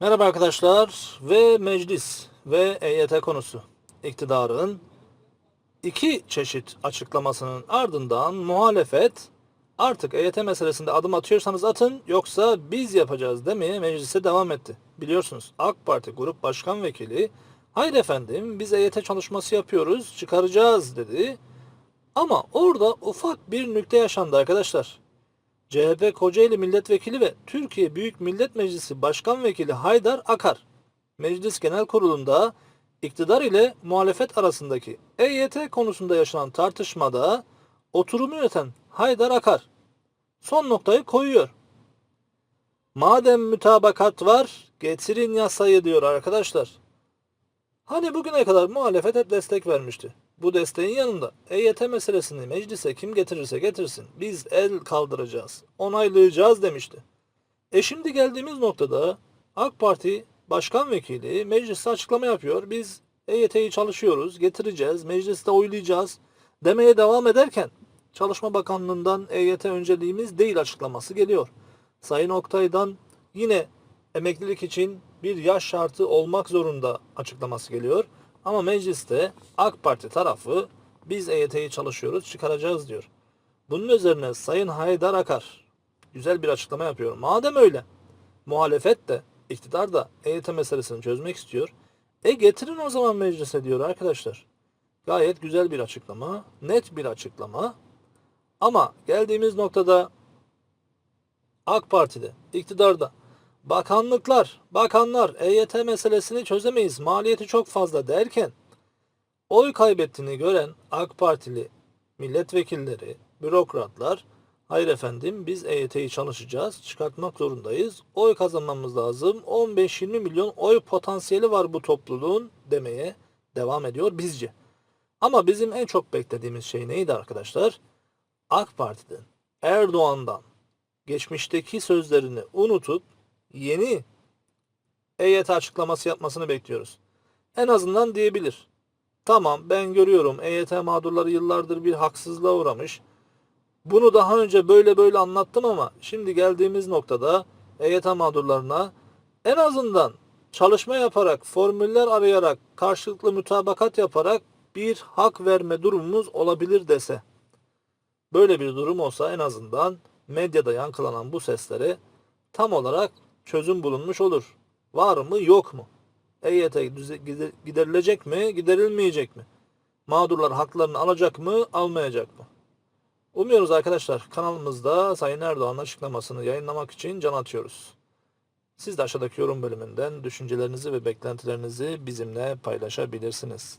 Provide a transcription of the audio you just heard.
Merhaba arkadaşlar ve meclis ve EYT konusu. İktidarın iki çeşit açıklamasının ardından muhalefet artık EYT meselesinde adım atıyorsanız atın yoksa biz yapacağız demeye meclise devam etti. Biliyorsunuz AK Parti Grup Başkan Vekili hayır efendim biz EYT çalışması yapıyoruz çıkaracağız dedi. Ama orada ufak bir nükte yaşandı arkadaşlar. CHP Kocaeli Milletvekili ve Türkiye Büyük Millet Meclisi Başkan Vekili Haydar Akar, Meclis Genel Kurulu'nda iktidar ile muhalefet arasındaki EYT konusunda yaşanan tartışmada oturumu yöneten Haydar Akar son noktayı koyuyor. Madem mütabakat var, getirin yasayı diyor arkadaşlar. Hani bugüne kadar muhalefet hep destek vermişti. Bu desteğin yanında EYT meselesini meclise kim getirirse getirsin biz el kaldıracağız, onaylayacağız demişti. E şimdi geldiğimiz noktada AK Parti Başkan Vekili mecliste açıklama yapıyor. Biz EYT'yi çalışıyoruz, getireceğiz, mecliste oylayacağız demeye devam ederken Çalışma Bakanlığı'ndan EYT önceliğimiz değil açıklaması geliyor. Sayın Oktay'dan yine emeklilik için bir yaş şartı olmak zorunda açıklaması geliyor. Ama mecliste AK Parti tarafı biz EYT'yi çalışıyoruz çıkaracağız diyor. Bunun üzerine Sayın Haydar Akar güzel bir açıklama yapıyor. Madem öyle muhalefet de iktidar da EYT meselesini çözmek istiyor. E getirin o zaman meclise diyor arkadaşlar. Gayet güzel bir açıklama, net bir açıklama. Ama geldiğimiz noktada AK Parti'de, iktidarda bakanlıklar, bakanlar EYT meselesini çözemeyiz, maliyeti çok fazla derken oy kaybettiğini gören AK Partili milletvekilleri, bürokratlar hayır efendim biz EYT'yi çalışacağız, çıkartmak zorundayız, oy kazanmamız lazım, 15-20 milyon oy potansiyeli var bu topluluğun demeye devam ediyor bizce. Ama bizim en çok beklediğimiz şey neydi arkadaşlar? AK Parti'den, Erdoğan'dan geçmişteki sözlerini unutup yeni EYT açıklaması yapmasını bekliyoruz. En azından diyebilir. Tamam ben görüyorum EYT mağdurları yıllardır bir haksızlığa uğramış. Bunu daha önce böyle böyle anlattım ama şimdi geldiğimiz noktada EYT mağdurlarına en azından çalışma yaparak, formüller arayarak, karşılıklı mütabakat yaparak bir hak verme durumumuz olabilir dese. Böyle bir durum olsa en azından medyada yankılanan bu seslere tam olarak çözüm bulunmuş olur. Var mı yok mu? EYT giderilecek mi giderilmeyecek mi? Mağdurlar haklarını alacak mı almayacak mı? Umuyoruz arkadaşlar kanalımızda Sayın Erdoğan'ın açıklamasını yayınlamak için can atıyoruz. Siz de aşağıdaki yorum bölümünden düşüncelerinizi ve beklentilerinizi bizimle paylaşabilirsiniz.